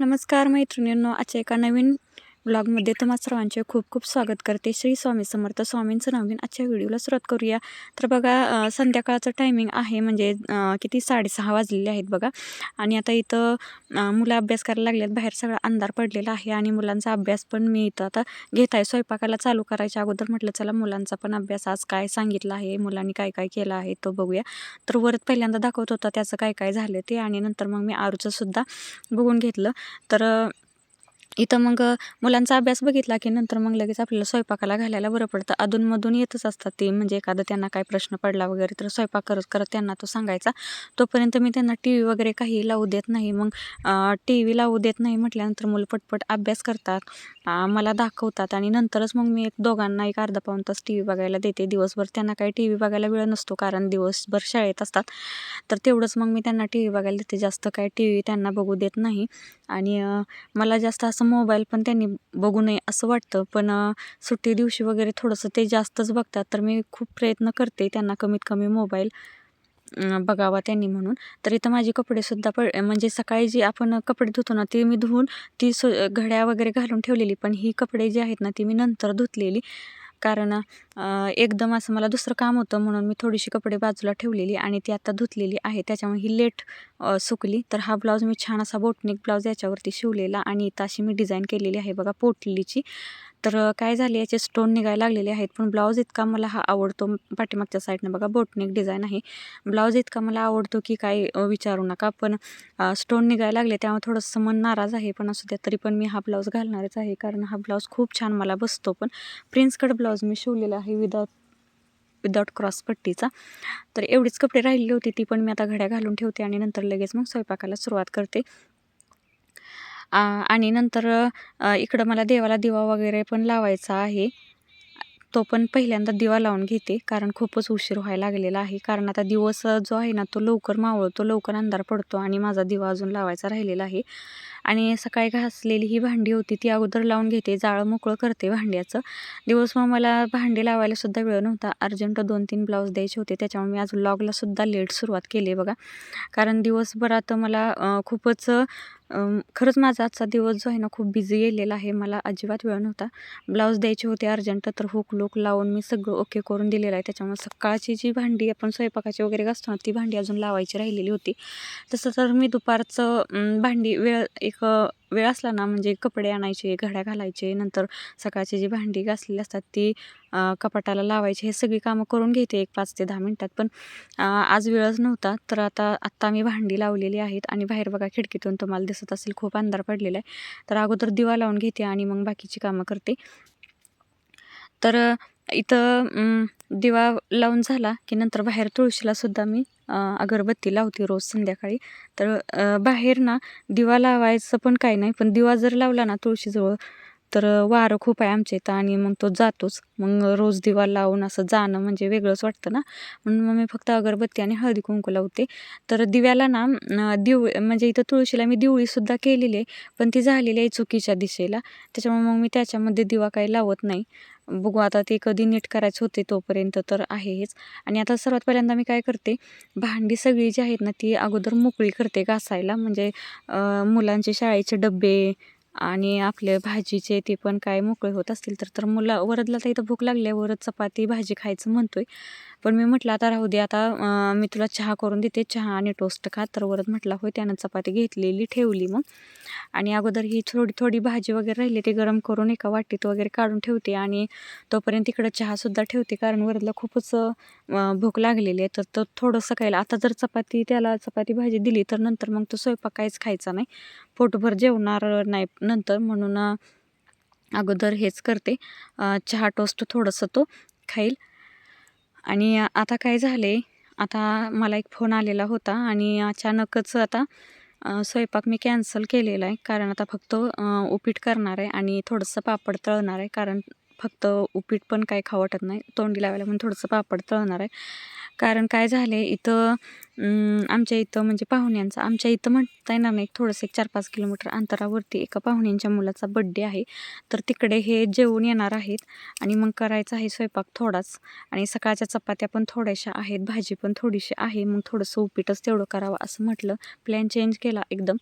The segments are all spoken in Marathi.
नमस्कार मैत्रिणींनो आजच्या एका नवीन ब्लॉगमध्ये तुम्हा सर्वांचे खूप खूप स्वागत करते. श्री स्वामी समर्थ स्वामींचं नवीन आजच्या व्हिडिओला सुरुवात करूया. तर बघा संध्याकाळचं टायमिंग आहे म्हणजे किती साडेसहा वाजलेले आहेत बघा. आणि आता इथं मुलं अभ्यास करायला लागलेत बाहेर सगळा अंधार पडलेला आहे आणि मुलांचा अभ्यास पण मी इथं आता घेत आहे. स्वयंपाकाला चालू करायच्या अगोदर म्हटलं चला मुलांचा पण अभ्यास आज काय सांगितलं आहे? मुलांनी काय काय केलं आहे? तो बघूया. तर वरत पहिल्यांदा दाखवत होता त्याचं काय काय झालं ते. आणि नंतर मग मी आरूचं सुद्धा बघून घेतलं. तर इथं मग मुलांचा अभ्यास बघितला की नंतर मग लगेच आपल्याला स्वयंपाकाला घालायला बरं पडतं. अधूनमधून येतच असतात ते. म्हणजे एखादं त्यांना काय प्रश्न पडला वगैरे तर स्वयंपाक करत करत त्यांना तो सांगायचा. तोपर्यंत मी त्यांना टी व्ही वगैरे काही लावू देत नाही. मग टी व्ही लावू देत नाही म्हटल्यानंतर मुलं पटपट अभ्यास करतात. मला दाखवतात आणि नंतरच मग मी एक दोघांना एक अर्धा पाऊण तास टी व्ही बघायला देते. दिवसभर त्यांना काही टी व्ही बघायला वेळ नसतो कारण दिवसभर शाळेत असतात. तर तेवढंच मग मी त्यांना टी व्ही बघायला देते. जास्त काय टी व्ही त्यांना बघू देत नाही. आणि मला जास्त असं मोबाईल पण त्यांनी बघू नये असं वाटतं. पण सुट्टी दिवशी वगैरे थोडंसं ते जास्तच बघतात. तर मी खूप प्रयत्न करते त्यांना कमीत कमी मोबाईल बघावा त्यांनी म्हणून. तर इथं माझे कपडेसुद्धा प म्हणजे सकाळी जी आपण कपडे धुतो ना ती मी धुवून ती सु घड्या वगैरे घालून ठेवलेली. पण ही कपडे जी आहेत ना ती मी नंतर धुतलेली. कारण एकदम असं मला दुसरं काम होतं म्हणून मी थोडीशी कपडे बाजूला ठेवलेली आणि ती आता धुतलेली आहे. त्याच्यामुळे ही लेट सुकली. तर हा ब्लाऊज मी छान असा बोटनिक ब्लाऊज याच्यावरती शिवलेला आणि इथं अशी मी डिझाईन केलेली आहे बघा पोटलीची. तर काय झाले याचे स्टोन निघायला लागलेले आहेत. पण ब्लाऊज इतका मला हा आवडतो. पाठीमागच्या साईडनं बघा बोटनिक डिझाईन आहे. ब्लाऊज इतका मला आवडतो की काय विचारू नका. पण स्टोन निघायला लागले त्यामुळे थोडंसं मन नाराज आहे. पण असू द्या तरी पण मी हा ब्लाऊज घालणारच आहे. कारण हा ब्लाऊज खूप छान मला बसतो. पण प्रिन्स कट ब्लाऊज मी शिवलेला आहे विदाउट विदाउट क्रॉस पट्टीचा. तर एवढीच कपडे राहिलेली होती ती पण मी आता घड्या घालून ठेवते आणि नंतर लगेच मग स्वयंपाकाला सुरुवात करते. आ, आणि नंतर इकडं मला देवाला दिवा वगैरे पण लावायचा आहे. तो पण पहिल्यांदा दिवा लावून घेते कारण खूपच उशीर व्हायला लागलेला आहे. कारण आता दिवस जो आहे ना तो लवकर मावळतो लवकर अंधार पडतो आणि माझा दिवा अजून लावायचा राहिलेला आहे. आणि सकाळी घासलेली ही भांडी होती ती अगोदर लावून घेते जाळं मोकळं करते भांड्याचं. दिवस मग मला भांडी लावायला सुद्धा वेळ नव्हता. अर्जंट दोन तीन ब्लाऊज द्यायचे होते त्याच्यामुळे मी आज व्लॉगला सुद्धा लेट सुरुवात केली बघा. कारण दिवसभरात मला खूपच खरंच माझा आजचा दिवस जो आहे ना खूप बिझी गेलेला आहे. मला अजिबात वेळ नव्हता. ब्लाऊज द्यायचे होते अर्जंट तर हुक लूक लावून मी सगळं ओके करून दिलेलं आहे. त्याच्यामुळे सकाळची जी भांडी आपण स्वयंपाकाची वगैरे घासतो ना ती भांडी अजून लावायची राहिलेली होती. तसं तर मी दुपारचं भांडी वेळ एक एक वेळ असला ना म्हणजे कपडे आणायचे घड्या घालायचे नंतर सकाळची जी भांडी घासलेली असतात ती कपाटाला लावायची हे सगळी कामं करून घेते एक पाच ते दहा मिनटात. पण आज वेळच नव्हता तर आता आत्ता मी भांडी लावलेली आहेत आणि बाहेर बघा खिडकीतून तुम्हाला दिसत असेल खूप अंधार पडलेला आहे. तर अगोदर दिवा लावून घेते आणि मग बाकीची कामं करते. तर इथं दिवा लावून झाला की नंतर बाहेर तुळशीला सुद्धा मी अगरबत्ती लावते रोज संध्याकाळी. तर बाहेर ना दिवा लावायचं पण काही नाही पण दिवा जर लावला ना तुळशीजवळ तर वारं खूप आहे आमच्या इथं आणि मग तो जातोच. मग रोज दिवा लावून असं जाणं म्हणजे वेगळंच वाटतं ना. म्हणून मग मी फक्त अगरबत्ती आणि हळदी कुंकू लावते. तर दिव्याला ना दिव म्हणजे इथं तुळशीला मी दिवळीसुद्धा केलेली आहे. पण ती झालेली आहे चुकीच्या दिशेला. त्याच्यामुळे मग मी त्याच्यामध्ये दिवा काही लावत नाही. बघू आता ते कधी नीट करायचं होते तोपर्यंत तर आहे हेच. आणि आता सर्वात पहिल्यांदा मी काय करते भांडी सगळी जी आहेत ना ती अगोदर मोकळी करते घासायला. म्हणजे मुलांचे शाळेचे डबे आणि आपले भाजीचे ते पण काय मोकळे होत असतील तर तर मुला वरदला तर इथं भूक लागली आहे. वरद चपाती भाजी खायचं म्हणतोय. पण मी म्हटलं आता राहू दे आता मी तुला चहा करून देते चहा आणि टोस्ट खा. तर वरत म्हटला होय त्यानं चपाती घेतलेली ठेवली मग. आणि अगोदर ही थोडी थोडी भाजी वगैरे राहिली ते गरम करून एका वाटीत वगैरे काढून ठेवते आणि तोपर्यंत इकडं चहासुद्धा ठेवते कारण वरदला खूपच भूक लागलेली आहे. तर तो थोडंसं खायला आता जर चपाती त्याला चपाती भाजी दिली तर नंतर मग तो स्वयंपाक काहीच खायचा नाही. पोटभर जेवणार नाही नंतर म्हणून अगोदर हेच करते. चहा टोस्ट थोडंसं तो खाईल. आणि आता काय झाले? आता मला एक फोन आलेला होता आणि अचानकच आता स्वयंपाक मी कॅन्सल केलेला आहे. कारण आता फक्त उपीट करणार आहे आणि थोडंसं पापड तळणार आहे. कारण फक्त उपीट पण काही खावटत वाटत नाही. तोंडी लावायला म्हणून थोडंसं पापड तळणार आहे. कारण काय झालं आहे इथं आमच्या इथं म्हणजे पाहुण्यांचा आमच्या इथं म्हणता येणार नाही थोडंसं एक चार पाच किलोमीटर अंतरावरती एका पाहुण्यांच्या मुलाचा बड्डे आहे. तर तिकडे हे जेवून येणार आहेत आणि मग करायचा आहे स्वयंपाक थोडाच. आणि सकाळच्या चपात्या पण थोड्याशा आहेत भाजी पण थोडीशी आहे मग थोडंसं उपीटच तेवढं करावं असं म्हटलं. प्लॅन चेंज केला एकदम.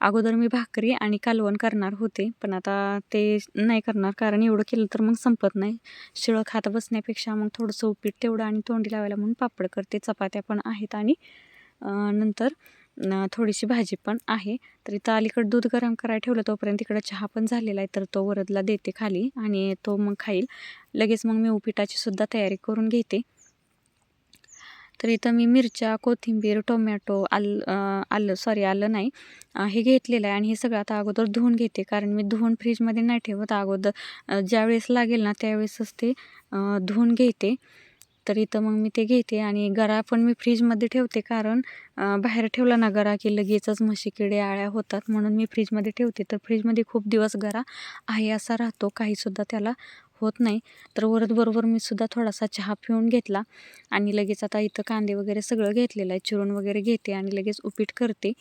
अगोदर मी भाकरी आणि कालवण करणार होते पण आता ते नाही करणार कारण एवढं केलं तर मग संपत नाही. शिळं खात बसण्यापेक्षा मग थोडंसं उपीट तेवढं आणि तोंडी लावायला म्हणून पापड करते. चपात्या पण आहेत आणि नंतर थोडीशी भाजी पण आहे. तर इथं अलीकडं दूध गरम करायला ठेवलं तोपर्यंत इकडं चहा पण झालेला आहे तर तो वरदला देते खाली आणि तो मग खाईल. लगेच मग मी उपीटाची सुद्धा तयारी करून घेते. तर इथं मी मिरच्या कोथिंबीर टोमॅटो आलं आलं सॉरी आलं नाही. हे घेतलेलं आहे आणि हे सगळं आता अगोदर धुवून घेते कारण मी धुवून फ्रीजमध्ये नाही ठेवत. अगोदर ज्यावेळेस लागेल ना त्यावेळेसच ते धुवून घेते. तर इथं मग मी ते घेते आणि गरा पण मी फ्रीजमध्ये ठेवते कारण बाहेर ठेवला ना गरा की लगेचच म्हशी किडे आळ्या होतात म्हणून मी फ्रीजमध्ये ठेवते. तर फ्रीजमध्ये खूप दिवस गरा आहे असा राहतो. काहीसुद्धा त्याला होत नाही. तर वरद बरोबर मी सुद्धा थोडासा चहा पिऊन घेतला आणि लगेच आता इथं कांदे वगैरे सगळं घेतलेलं आहे. चिरून वगैरे घेते आणि लगेच उपीट करते.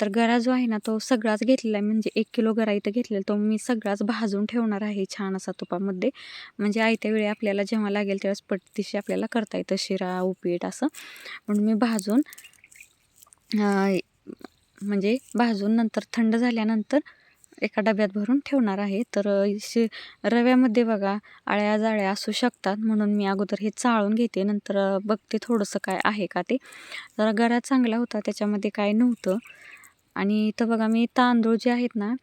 तर गरा जो आहे ना तो सगळाच घेतलेला आहे. म्हणजे एक किलो गरा इथं घेतलेला तो मी सगळाच भाजून ठेवणार आहे छान असा तुपामध्ये. म्हणजे आयत्या वेळी आपल्याला जेव्हा लागेल त्यावेळेस पट्टीशी आपल्याला करता येतं. शिरा उपीट असं. म्हणून मी भाजून म्हणजे भाजून नंतर थंड झाल्यानंतर एका डब्यात भरून ठेवणार आहे. तर शि रव्यामध्ये बघा आळ्या जाळ्या असू शकतात. म्हणून मी अगोदर हे चाळून घेते. नंतर बघते थोडंसं काय आहे का ते. जरा गरा चांगला होता. त्याच्यामध्ये काय नव्हतं. आणि इथं बघा मी तांदूळ जे आहेत ना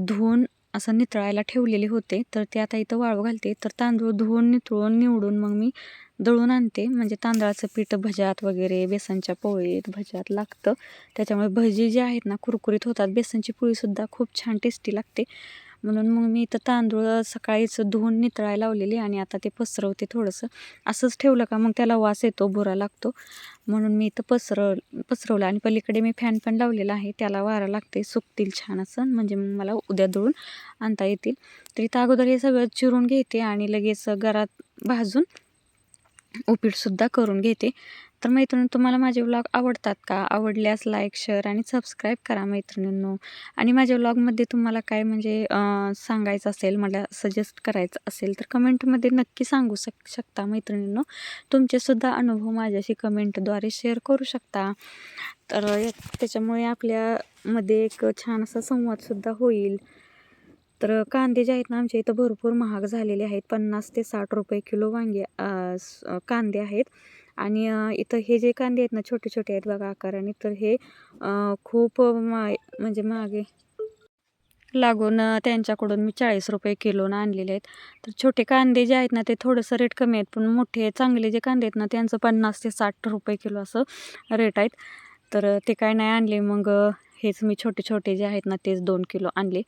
धुवून असं नितळायला ठेवलेले होते. तर ते आता इथं वाळू घालते. तर तांदूळ धुवून नितळून निवडून मग मी दळून आणते. म्हणजे तांदळाचं पीठ भज्यात वगैरे बेसनच्या पोळीत भज्यात लागतं. त्याच्यामुळे भजी जे आहेत ना कुरकुरीत होतात. बेसनची पोळीसुद्धा खूप छान टेस्टी लागते. म्हणून मग मी इथं तांदूळ सकाळीच धुवून नितळायला लावलेले आणि आता ते पसरवते थोडंसं. असंच ठेवलं का मग त्याला वास येतो बुरा लागतो. म्हणून मी इथं पसरव पसरवलं आणि पलीकडे मी फॅन पण लावलेला आहे. त्याला वारा लागते सुकतील छान असं. म्हणजे मग मला उद्या दळून आणता येतील. तर इथं अगोदर हे सगळं चिरून घेते आणि लगेच घरात भाजून उपीटसुद्धा करून घेते. तर मैत्रिणी तुम्हाला माझे व्लॉग आवडतात का? आवडल्यास लाईक शेअर आणि सबस्क्राईब करा मैत्रिणींनो. आणि माझ्या व्लॉगमध्ये तुम्हाला काय म्हणजे सांगायचं असेल मला सजेस्ट करायचं असेल तर कमेंटमध्ये नक्की सांगू शक शकता मैत्रिणींनो. तुमचेसुद्धा अनुभव माझ्याशी कमेंटद्वारे शेअर करू शकता. तर या- त्याच्यामुळे आपल्यामध्ये एक छान असा संवादसुद्धा होईल. तर कांदे जे आहेत ना आमच्या इथं भरपूर महाग झालेले आहेत. पन्नास ते साठ रुपये किलो वांगे कांदे आहेत. आणि इथं हे जे कांदे आहेत ना छोटे छोटे आहेत बघा आकाराने तर हे खूप मा म्हणजे मागे लागून त्यांच्याकडून मी चाळीस रुपये किलोनं आणलेले आहेत. तर छोटे कांदे जे आहेत ना ते थोडंसं रेट कमी आहेत पण मोठे चांगले जे कांदे आहेत ना त्यांचं पन्नास ते साठ रुपये किलो असं रेट आहेत. तर ते काय नाही आणले मग हेच मी छोटे छोटे जे आहेत ना तेच दोन किलो आणले.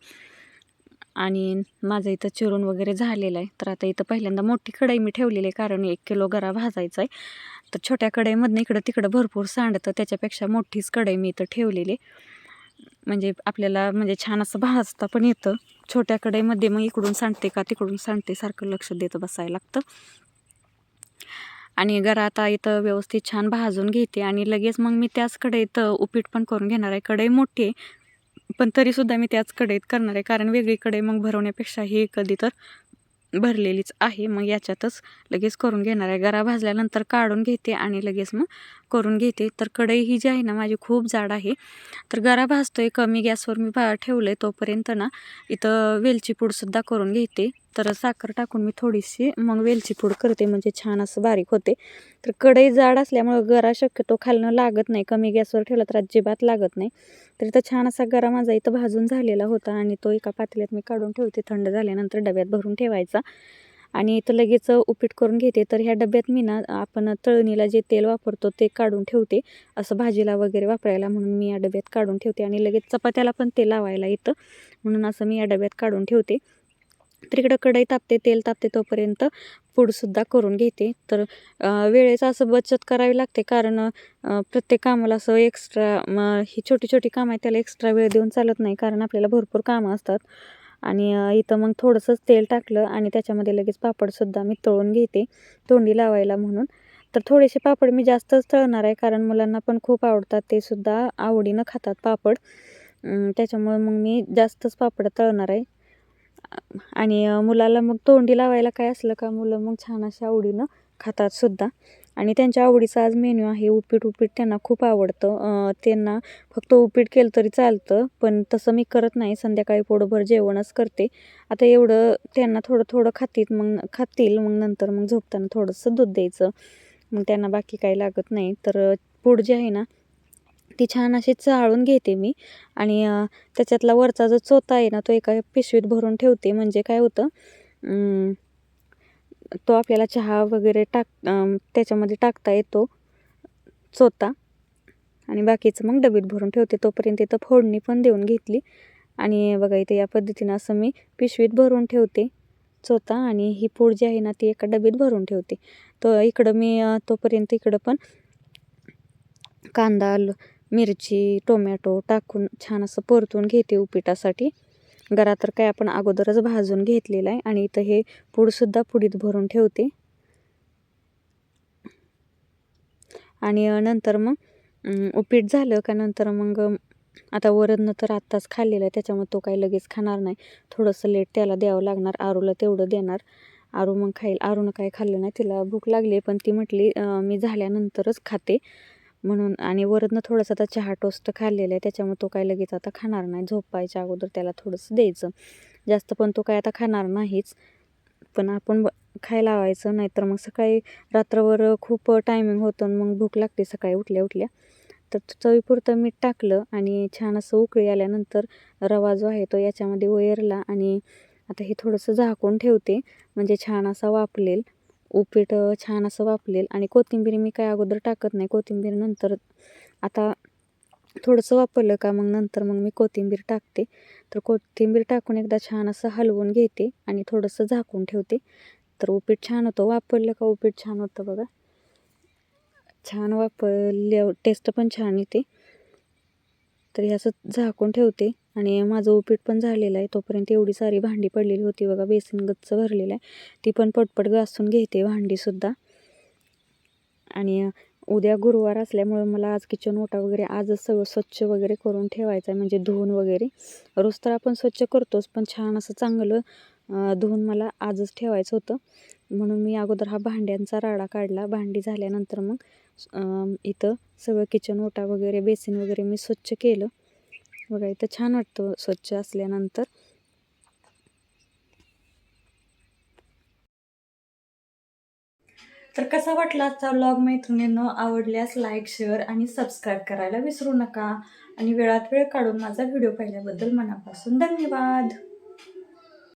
आणि माझं इथं चिरून वगैरे झालेलं आहे. तर आता इथं पहिल्यांदा मोठी कढई मी ठेवलेली आहे कारण एक किलो गरा भाजायचा आहे तर छोट्या कढईमधनं इकडं तिकडं भरपूर सांडतं त्याच्यापेक्षा मोठीच कढई मी इथं ठेवलेली आहे. म्हणजे आपल्याला म्हणजे छान असं भाजता पण येतं. छोट्या कढईमध्ये मग इकडून सांडते का तिकडून सांडते सारखं लक्ष देतं बसायला लागतं. आणि गरा आता इथं व्यवस्थित छान भाजून घेते आणि लगेच मग मी त्याच कढईत उपीट पण करून घेणार आहे. कढई मोठी आहे पण तरीसुद्धा मी त्याच कढईत करणार आहे. कारण वेगळी कढई मग भरवण्यापेक्षा ही कधी तर भरलेलीच आहे. मग याच्यातच लगेच करून घेणार आहे. गरा भाजल्यानंतर काढून घेते आणि लगेच मग करून घेते. तर कढई ही जी आहे ना माझी खूप जाड आहे. तर गरा भाजतो आहे कमी गॅसवर मी भा ठेवलं आहे तोपर्यंत ना इथं वेलची पूडसुद्धा करून घेते. तर साखर टाकून मी थोडीशी मग वेलची पूड करते म्हणजे छान असं बारीक होते. तर कढई जाड असल्यामुळं गरा शक्यतो खालनं लागत नाही. कमी गॅसवर ठेवला तर अजिबात लागत नाही. तर इथं छान असा गरा माझा इथं भाजून झालेला होता आणि तो एका पातेल्यात मी काढून ठेवते. थंड झाल्यानंतर डब्यात भरून ठेवायचा. आणि इथं लगेच उपीट करून घेते. तर ह्या डब्यात मी ना आपण तळणीला जे तेल वापरतो ते काढून ठेवते. असं भाजीला वगैरे वापरायला म्हणून मी या डब्यात काढून ठेवते. आणि लगेच चपात्याला पण ते लावायला येतं म्हणून असं मी या डब्यात काढून ठेवते. तर इकडं कढई तापते तेल तापते तोपर्यंत पूडसुद्धा करून घेते. तर वेळेचं असं बचत करावी लागते. कारण प्रत्येक कामाला असं एक्स्ट्रा ही छोटी छोटी कामं आहे त्याला एक्स्ट्रा वेळ देऊन चालत नाही. कारण आपल्याला भरपूर कामं असतात. आणि इथं मग थोडंसंच तेल टाकलं आणि त्याच्यामध्ये लगेच पापडसुद्धा मी तळून घेते तोंडी लावायला म्हणून. तर थोडेसे पापड मी जास्तच तळणार आहे कारण मुलांना पण खूप आवडतात ते सुद्धा आवडीनं खातात पापड. त्याच्यामुळे मग मी जास्तच पापड तळणार आहे. आणि मुलाला मग तोंडी लावायला काय असलं का मुलं मग छान अशा आवडीनं खातात सुद्धा. आणि त्यांच्या आवडीचा आज मेन्यू आहे उपीट. उपीट त्यांना खूप आवडतं. त्यांना फक्त उपीट केलं तरी चालतं पण तसं मी करत नाही. संध्याकाळी पोटभर जेवणच करते. आता एवढं त्यांना थोडं थोडं खातील मग खातील मग नंतर मग झोपताना थोडंसं दूध द्यायचं. मग त्यांना बाकी काही लागत नाही. तर पूड जी आहे ना ती छान अशी चाळून घेते मी. आणि त्याच्यातला वरचा जो चोथा आहे ना तो एका पिशवीत भरून ठेवते. म्हणजे काय होतं तो आपल्याला चहा वगैरे टाक त्याच्यामध्ये टाकता येतो. चोता आणि बाकीचं मग डबीत भरून ठेवते. तोपर्यंत इथं फोडणी पण देऊन घेतली. आणि बघा इथे या पद्धतीनं असं मी पिशवीत भरून ठेवते. चोथा आणि ही पूड जी आहे ना ती एका डबीत भरून ठेवते. तो इकडं मी तोपर्यंत इकडं पण कांदा मिरची टोमॅटो टाकून छान असं परतून घेते उपिटासाठी. गरा तर काय आपण अगोदरच भाजून घेतलेला आहे आणि इथं हे पूडसुद्धा पुडीत भरून ठेवते. आणि नंतर मग उपीट झालं का नंतर मग आता वरदनं तर आत्ताच खाल्लेलं आहे त्याच्यामुळे तो काही लगेच खाणार नाही. थोडंसं लेट त्याला द्यावं लागणार आरूला तेवढं देणार. आरू मग खाईल. आरूनं काय खाल्लं नाही तिला भूक लागली पण ती म्हटली मी झाल्यानंतरच खाते. म्हणून आणि वरनं थोडंसं आता चहा टोस्ट खाल्लेलं आहे त्याच्यामुळे तो काय लगेच आता खाणार नाही. झोपायच्या अगोदर त्याला थोडंसं द्यायचं. जास्त पण तो काय आता खाणार नाहीच. पण आपण ब खायला लावायचं नाहीतर मग सकाळी रात्रभर खूप टायमिंग होतं आणि मग भूक लागते सकाळी उठल्या उठल्या. तर चवीपुरतं मीठ टाकलं आणि छान असं उकळी आल्यानंतर रवा जो आहे तो याच्यामध्ये वयरला आणि आता हे थोडंसं झाकून ठेवते. म्हणजे छान असा वापलेल उपीट छान असं वापलेल आणि कोथिंबीर मी काय अगोदर टाकत नाही. कोथिंबीर नंतर आता थोडंसं वापरलं का मग नंतर मग मी कोथिंबीर टाकते. तर कोथिंबीर टाकून एकदा छान असं हलवून घेते आणि थोडंसं झाकून ठेवते. तर उपीट छान होतं. वापरलं का उपीट छान होतं बघा. छान वापरल्या टेस्ट पण छान येते. तर हे असं झाकून ठेवते. आणि माझं उपीट पण झालेलं आहे. तोपर्यंत एवढी सारी भांडी पडलेली होती बघा. बेसन गच्च भरलेलं आहे. ती पण पटपट घासून घेते भांडीसुद्धा. आणि उद्या गुरुवार असल्यामुळे मला आज किचन ओटा वगैरे आजच सगळं स्वच्छ वगैरे करून ठेवायचं आहे म्हणजे धुवून वगैरे. रोज तर आपण स्वच्छ करतोच पण छान असं चांगलं धुवून मला आजच ठेवायचं होतं. म्हणून मी अगोदर हा भांड्यांचा राडा काढला. भांडी झाल्यानंतर मग इथं सगळं किचन ओटा वगैरे बेसिन वगैरे मी स्वच्छ केलं. बघा इथं छान वाटतं स्वच्छ असल्यानंतर. तर कसा वाटला आजचा व्लॉग मैत्रिणींनो आवडल्यास लाईक शेअर आणि सबस्क्राईब करायला विसरू नका. आणि वेळात वेळ काढून माझा व्हिडिओ पाहिल्याबद्दल मनापासून धन्यवाद.